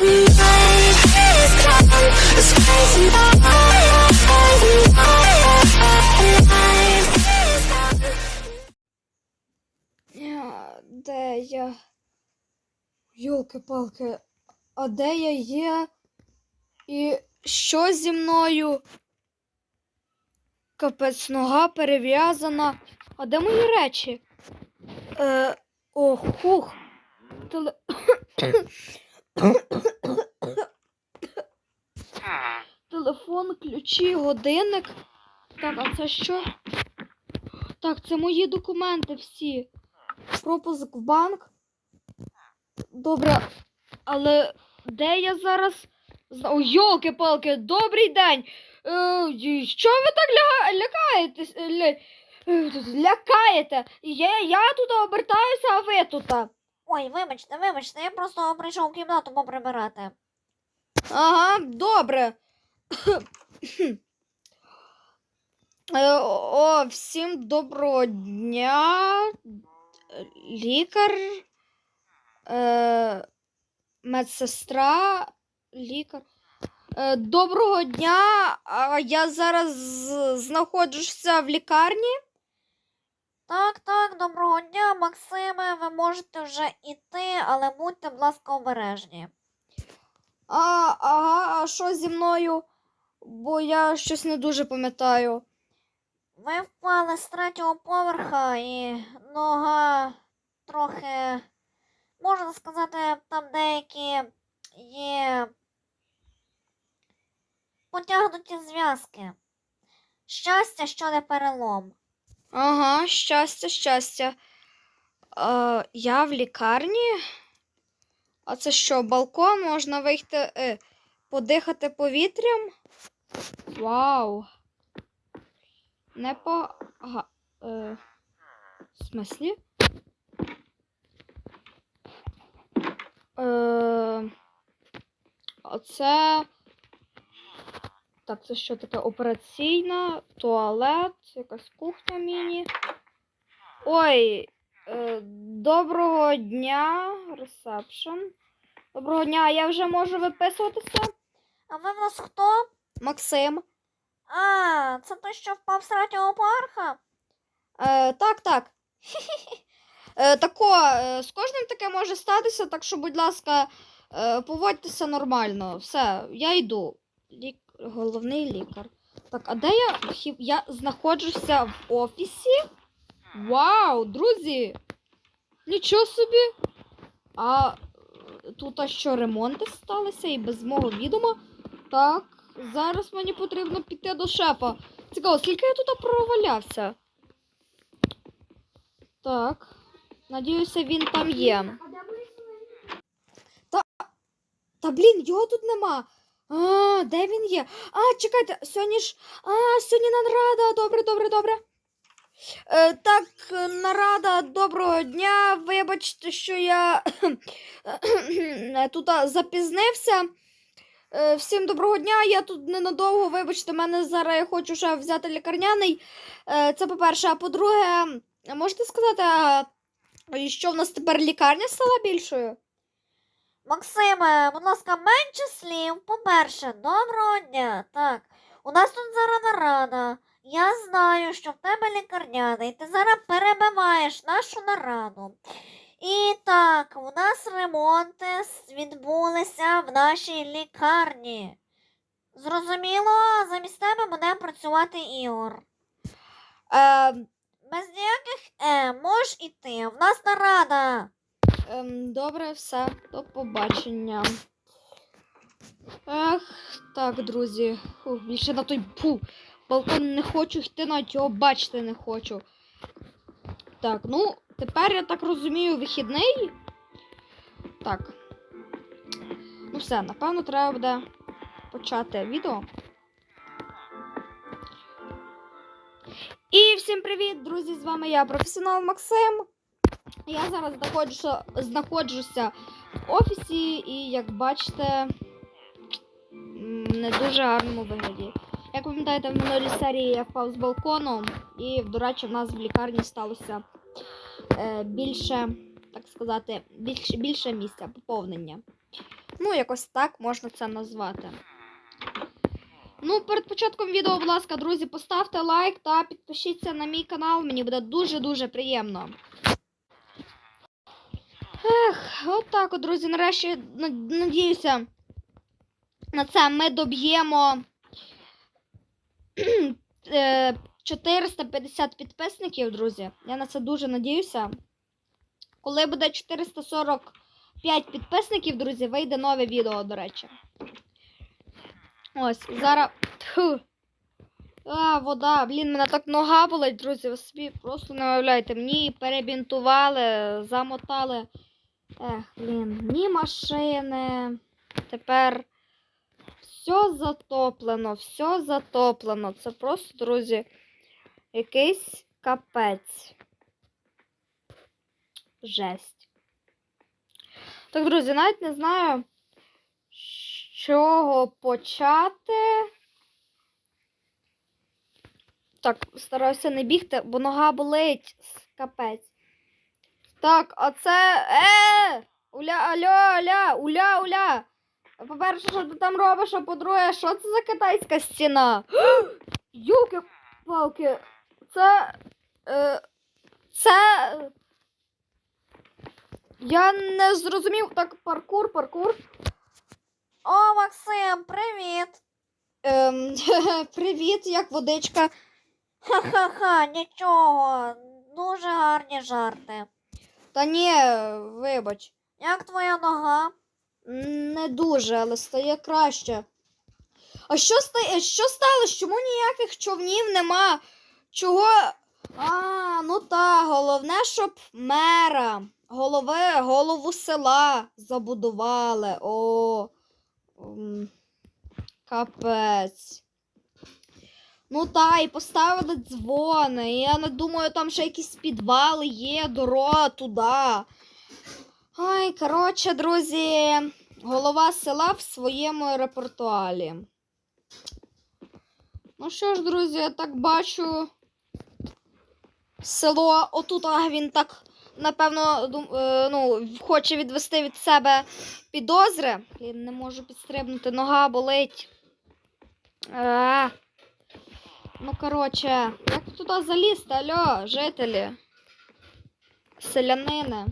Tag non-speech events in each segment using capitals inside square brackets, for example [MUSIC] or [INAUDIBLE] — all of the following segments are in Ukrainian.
Де я? Йолки-палки, а де я є? І що зі мною? Капець, нога перев'язана. А де мої речі? Е, хух. Теле... Телефон, ключі, годинник. Так, а це що? Так, це мої документи всі. Пропуск в банк. Добре, але де я зараз? О, йолки-палки, добрий день. Е, що ви так ля... лякаєтесь? Ля... Лякаєте? Я, я тут обертаюся, а ви тут. Ой, вибачте, вибачте, я просто прийшов в кімнату поприбирати. Ага, добре. Е, О, всім доброго дня. Лікар, е, медсестра, лікар. Е, Доброго дня. Я зараз знаходжуся в лікарні. Так, так, доброго дня, Максиме. Ви можете вже іти, але будьте, будь ласка, обережні. А, ага, а що зі мною? Бо я щось не дуже пам'ятаю. Ви впали з третього поверха і нога трохи, можна сказати, там деякі є потягнуті зв'язки. Щастя, що не перелом. Ага, щастя, щастя. Е, я в лікарні. А це що, балкон? Можна вийти, е, подихати повітрям? Вау. Непога... Е, в смислі? Е, оце. Так, це що таке? Операційна, туалет, якась кухня міні. Ой, е, доброго дня, ресепшн. Доброго дня, я вже можу виписуватися. А ви в нас хто? Максим. А, це той, що впав з третього поверха? Е, так, так. Е, тако, е, з кожним таке може статися, так що, будь ласка, е, поводьтеся нормально. Все, я йду. Головний лікар. Так, а де я? Я знаходжуся в офісі. Вау, друзі! Нічого собі. А тут а що ремонти сталися і без мого відома. Так, зараз мені потрібно піти до шефа. Цікаво, скільки я тут провалявся? Так. Надіюся, він там є. Та, та блін, його тут нема. А, де він є? А, чекайте, сьогодні ж. А, сьогодні нарада. Добре, добре, добре. Е, так, нарада, доброго дня. Вибачте, що я [COUGHS] тут запізнився. Е, Всім доброго дня. Я тут ненадовго. Вибачте, мене зараз я хочу ще взяти лікарняний. Е, Це по-перше. А по-друге, можете сказати, що в нас тепер лікарня стала більшою? Максиме, будь ласка, менше слів. По-перше, доброго дня. Так, у нас тут зараз нарада. Я знаю, що в тебе лікарняний, ти зараз перебиваєш нашу нараду. І так, у нас ремонти відбулися в нашій лікарні. Зрозуміло, замість тебе буде працювати Ігор. Е, Без ніяких е, можеш іти. В нас нарада. Ем, добре, все, до побачення. Ех, так, друзі. Фу, більше на той фу, балкон не хочу йти, навіть його бачити не хочу. Так, ну, тепер я так розумію, вихідний. Так. Ну все, напевно, треба буде почати відео. І всім привіт, друзі! З вами я, професіонал Максим. Я зараз знаходжуся, знаходжуся в офісі і, як бачите, не дуже гарному вигляді. Як пам'ятаєте, в минулій серії я впав з балкону, і, до речі, в нас в лікарні сталося е, більше, так сказати, більше, більше місця поповнення. Ну, якось так можна це назвати. Ну, перед початком відео, будь ласка, друзі, поставте лайк та підпишіться на мій канал. Мені буде дуже-дуже приємно. Ех, от так от, друзі, нарешті над- надіюся, на це ми доб'ємо [CLEARS THROAT] е, 450 підписників, друзі. Я на це дуже надіюся. Коли буде 445 підписників, друзі, вийде нове відео, до речі. Ось, зараз. Тьху. А, вода. Блін, мене так нога болить, друзі. Ви собі просто не уявляєте. Мені перебінтували, замотали. Ех, блін, ні машини. Тепер все затоплено, все затоплено. Це просто, друзі, якийсь капець. Жесть. Так, друзі, навіть не знаю, з чого почати. Так, стараюся не бігти, бо нога болить. Капець. Так, а це. Е! Уля, алло, аля, уля, уля. По-перше, що ти там робиш, а по-друге, що це за китайська стіна? [GASPS] Юлки палки. Це. Е, це. Я не зрозумів. Так, паркур, паркур. О, Максим, привіт! Ем, [LAUGHS] привіт, як водичка. Ха-ха-ха, нічого. Дуже гарні жарти. Та ні, вибач. Як твоя нога? Не дуже, але стає краще. А що стає? Що сталося? Чому ніяких човнів нема? Чого? А, ну та, головне, щоб мера, голови, голову села забудували. О. Капець. Ну та, і поставили дзвони. Я не думаю, там ще якісь підвали є, дорога туди. Ай, коротше, друзі, голова села в своєму репертуалі. Ну що ж, друзі, я так бачу. Село отут а, він так, напевно, дум- е, ну, хоче відвести від себе підозри. Я не можу підстрибнути, нога болить. А. Ну, коротше, як туди залізти, алло, жителі? Селянини.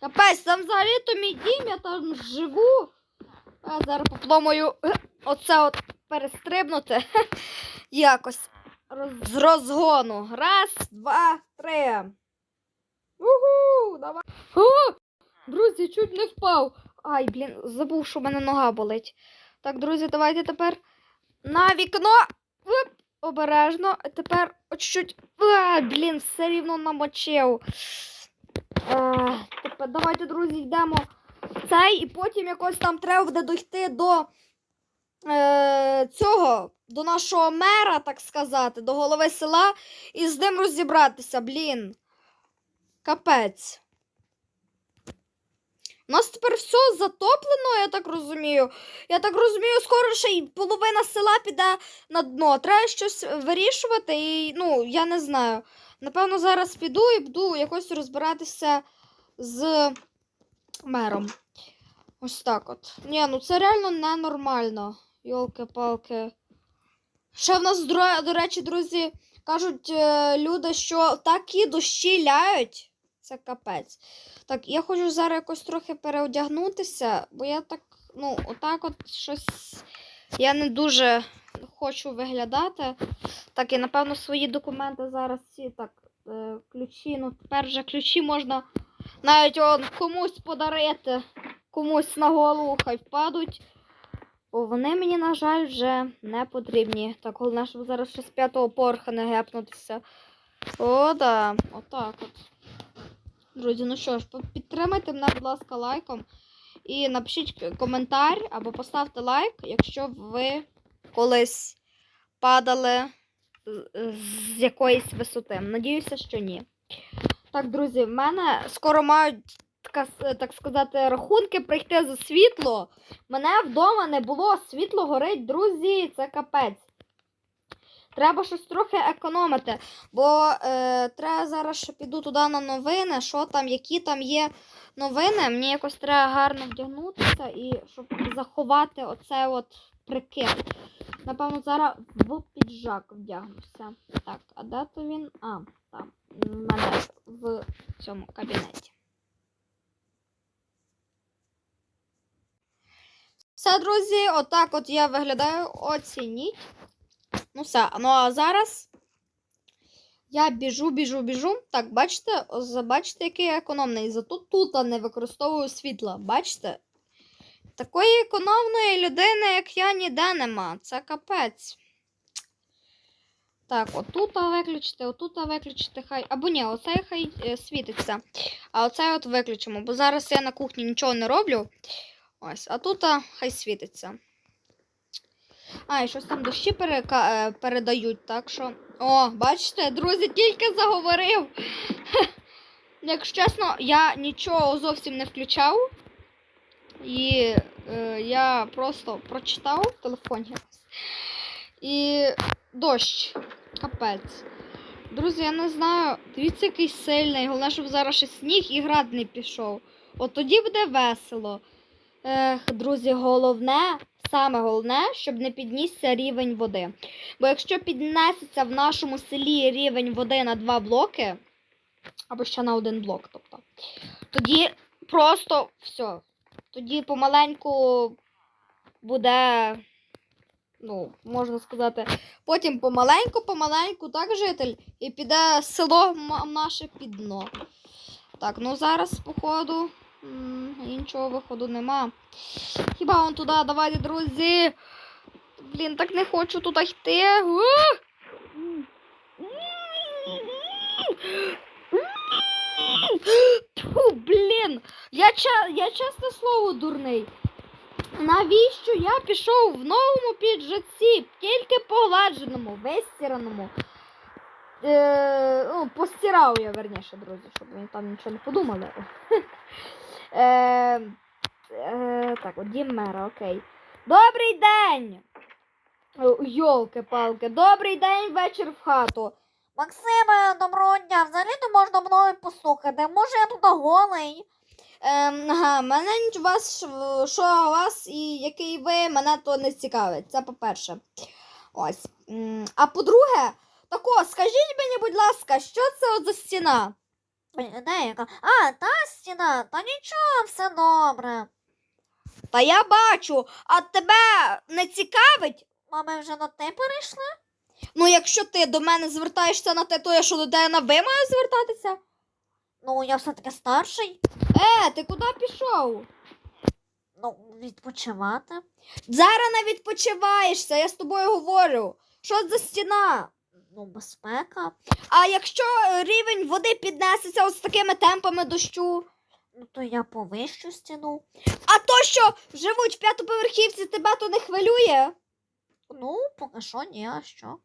Капець, там взагалі то мій дім, я там живу. А зараз попробую е, оце от перестрибнути. [LAUGHS] Якось з розгону. Раз, два, три. Угу, давай. О, друзі, чуть не впав. Ай, блін, забув, що в мене нога болить. Так, друзі, давайте тепер на вікно. Оп, обережно. А тепер чуть. А, блін, все рівно намочив. Е, тепер давайте, друзі, йдемо в цей, і потім якось там треба буде дойти до е, цього, до нашого мера, так сказати, до голови села, і з ним розібратися, блін. Капець. У нас тепер все затоплено, я так розумію. Я так розумію, скоро ще й половина села піде на дно. Треба щось вирішувати, і ну, я не знаю. Напевно, зараз піду і буду якось розбиратися з мером. Ось так от. Ні, ну це реально ненормально. Йолки-палки. Ще в нас, до речі, друзі, кажуть е, люди, що такі дощі ляють. Це капець. Так, я хочу зараз якось трохи переодягнутися, бо я так, ну, отак от щось. Я не дуже хочу виглядати. Так, і напевно свої документи зараз ці так, е, ключі. Ну, тепер вже ключі можна навіть он комусь подарити, комусь на голову хай впадуть. Бо вони мені, на жаль, вже не потрібні. Так, головне, щоб зараз ще з п'ятого поверха не гепнутися. О, да, отак от. Друзі, ну що ж, підтримайте мене, будь ласка, лайком. І напишіть коментар або поставте лайк, якщо ви колись падали з- якоїсь висоти. Надіюся, що ні. Так, друзі, в мене скоро мають так сказати, рахунки прийти за світло. Мене вдома не було, світло горить, друзі, це капець. Треба щось трохи економити. Бо е, треба зараз ще піду туди на новини, що там, які там є новини. Мені якось треба гарно вдягнутися і щоб заховати оце от прикид. Напевно, зараз в піджак вдягнуся. Так, а де то він? А, там. У мене в цьому кабінеті. Все, друзі, отак от я виглядаю. Оцініть. Ну все, ну а зараз я біжу, біжу, біжу. Так, бачите, бачите, який я економний. Зато тут не використовую світла. Бачите? Такої економної людини, як я, ніде нема. Це капець. Так, отут виключити, отут виключити, хай. Або ні, оцей хай е, світиться. А оцей от виключимо, бо зараз я на кухні нічого не роблю. Ось, а тут хай світиться. А, і щось там дощі перека... е, передають, так що. О, бачите, друзі, тільки заговорив. [LAUGHS] Якщо чесно, я нічого зовсім не включав. І е, я просто прочитав в телефоні. І дощ. Капець. Друзі, я не знаю. Дивіться, який сильний. Головне, щоб зараз ще сніг і град не пішов. От тоді буде весело. Ех, друзі, головне, саме головне, щоб не піднісся рівень води. Бо якщо піднесеться в нашому селі рівень води на два блоки, або ще на один блок, тобто, тоді просто все. Тоді помаленьку буде, ну, можна сказати, потім помаленьку, помаленьку, так, житель, і піде село наше під дно. Так, ну зараз, походу, іншого виходу нема. Хіба он туди, давайте, друзі. Блін, так не хочу туди йти. У! Тьфу, блін, я, я слово дурний. Навіщо я пішов в новому піджаці, тільки погладженому, вистіраному. Е, ну, постирав я, верніше, друзі, щоб ви там нічого не подумали. Е, е, так, от дім мера, окей. Добрий день! Йолки-палки, добрий день, вечір в хату. Максиме, доброго дня. Взагалі то можна мною послухати. Може я тут голий? Ем, ага, мене вас, що у вас і який ви, мене то не цікавить. Це по-перше. Ось. А по-друге, тако, скажіть мені, будь ласка, що це от за стіна? Е, яка? А, та стіна. Та нічого, все добре. Та я бачу, а тебе не цікавить? А ми вже на ти перейшли? Ну, якщо ти до мене звертаєшся на те, то я що до тебе на ви маю звертатися? Ну, я все-таки старший. Е, ти куди пішов? Ну, відпочивати. Зараз не відпочиваєшся, я з тобою говорю. Що за стіна? Ну, безпека. А якщо е, рівень води піднесеться ось такими темпами дощу, Ну, то я повищу стіну. а то, що живуть в п'ятоповерхівці, тебе то не хвилює? Ну, поки що ні, а що?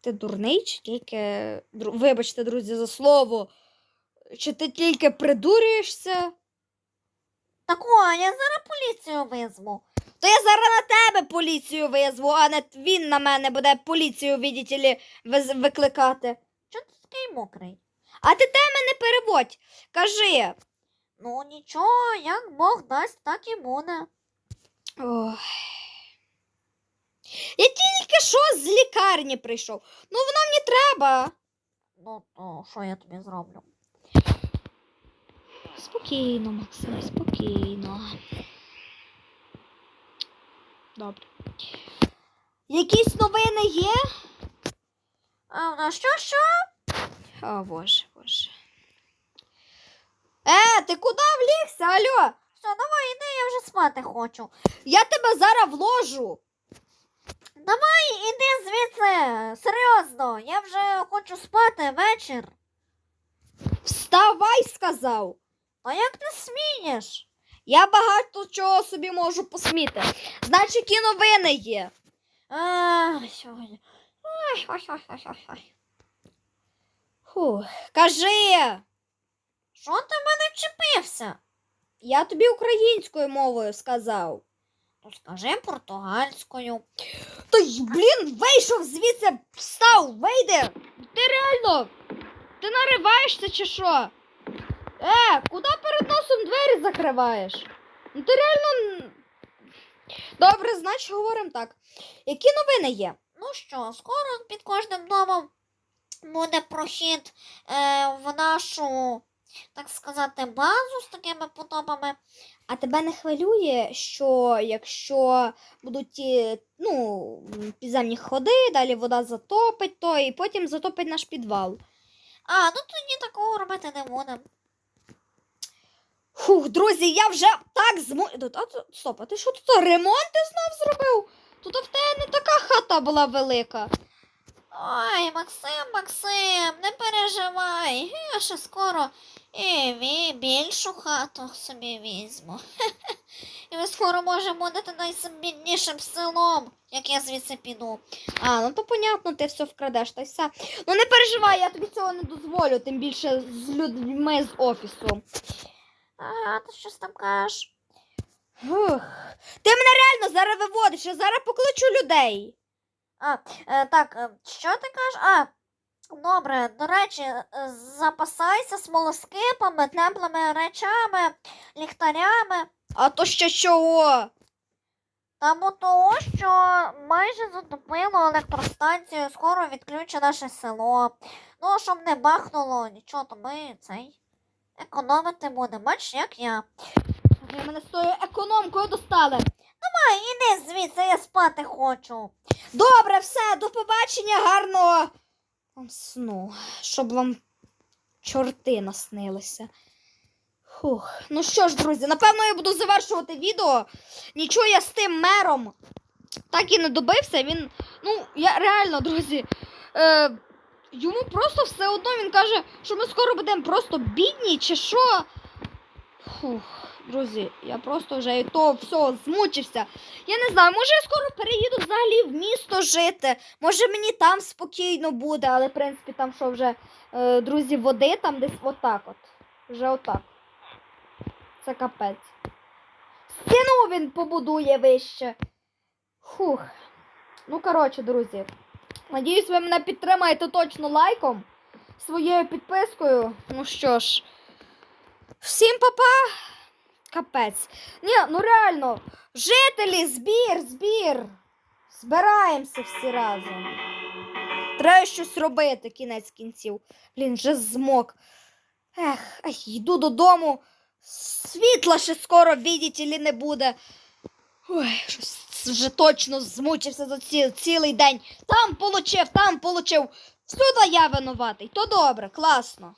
Ти дурний чи тільки. Вибачте, друзі, за слово. Чи ти тільки придурюєшся? Тако, я зараз поліцію визву. То я зараз на тебе поліцію визву, а не він на мене буде поліцію, видите лі, викликати. Чого ти такий мокрий? А ти теми не переводь. Кажи. Ну, нічого, як Бог дасть, так і буде. Ой. Я тільки що з лікарні прийшов. Ну воно мені треба. Ну, то що я тобі зроблю? Спокійно, Максим, спокійно. Добре. Якісь новини є? А, що, що? О, боже, боже. Е, ти куди влігся? Алло? Все, давай, іди, я вже спати хочу. Я тебе зараз вложу. Давай, іди звідси. Серйозно, я вже хочу спати вечір. Вставай, сказав. А як ти смієш? Я багато чого собі можу посміти. Значить, які новини є. Ах, сьогодні. Ой, ой, ой, ой, ой, ой. Фух, кажи. Що ти в мене вчепився? Я тобі українською мовою сказав. Ну, скажи португальською. Та й, блін, вийшов звідси, встав, вийди. Ти реально. Ти нариваєшся чи що? Е, куди перед носом двері закриваєш? Ну ти реально. Добре, значить говоримо так. Які новини є? Ну що, скоро під кожним домом буде прохід е, в нашу, так сказати, базу з такими потопами. А тебе не хвилює, що якщо будуть ті, ну, підземні ходи, далі вода затопить то і потім затопить наш підвал. А, ну тоді такого робити не будемо. Фух, друзі, я вже так змо... А, стоп, а ти що тут ремонт ти знов зробив? Тут в тебе не така хата була велика. Ой, Максим, Максим, не переживай. Я ще скоро і більшу хату собі візьму. [LAUGHS] І ви скоро може будете найбіднішим селом, як я звідси піду. А, ну то понятно, ти все вкрадеш та й все. Ну не переживай, я тобі цього не дозволю, тим більше з людьми з офісу. Ага, ти щось там кажеш. Фух. Ти мене реально зараз виводиш, я зараз покличу людей. А, е, так, е, що ти кажеш? А, добре, до речі, е, запасайся смолоскипами, теплими речами, ліхтарями. А то ще чого? Бо того, що майже затопило електростанцію, скоро відключить наше село. Ну, щоб не бахнуло нічого, то ми цей економити будемо. Бачиш, як я. Ви мене з тою економкою достали. А, іди звідси, я спати хочу. Добре, все, до побачення, гарного вам сну, щоб вам чорти наснилися. Фух. Ну що ж, друзі, напевно, я буду завершувати відео. Нічого я з тим мером так і не добився. Він, ну, я реально, друзі, е, йому просто все одно він каже, що ми скоро будемо просто бідні, чи що. Фух, друзі, я просто вже і то все змучився. Я не знаю, може я скоро переїду взагалі в місто жити. Може мені там спокійно буде, але в принципі там що вже, е, друзі, води там десь отак от. Вже отак. Це капець. Стіну він побудує вище. Фух. Ну, коротше, друзі. Надіюсь, ви мене підтримаєте точно лайком, своєю підпискою. Ну що ж, всім па-па! Капець. Ні, ну реально, жителі, збір, збір. Збираємося всі разом. Треба щось робити, кінець кінців. Блін, вже змок. Ех, ай, йду додому. Світла ще скоро, видите ли, не буде. Ой, щось вже точно змучився за ці, цілий день. Там получив, там получив. Всюди я винуватий. То добре, класно.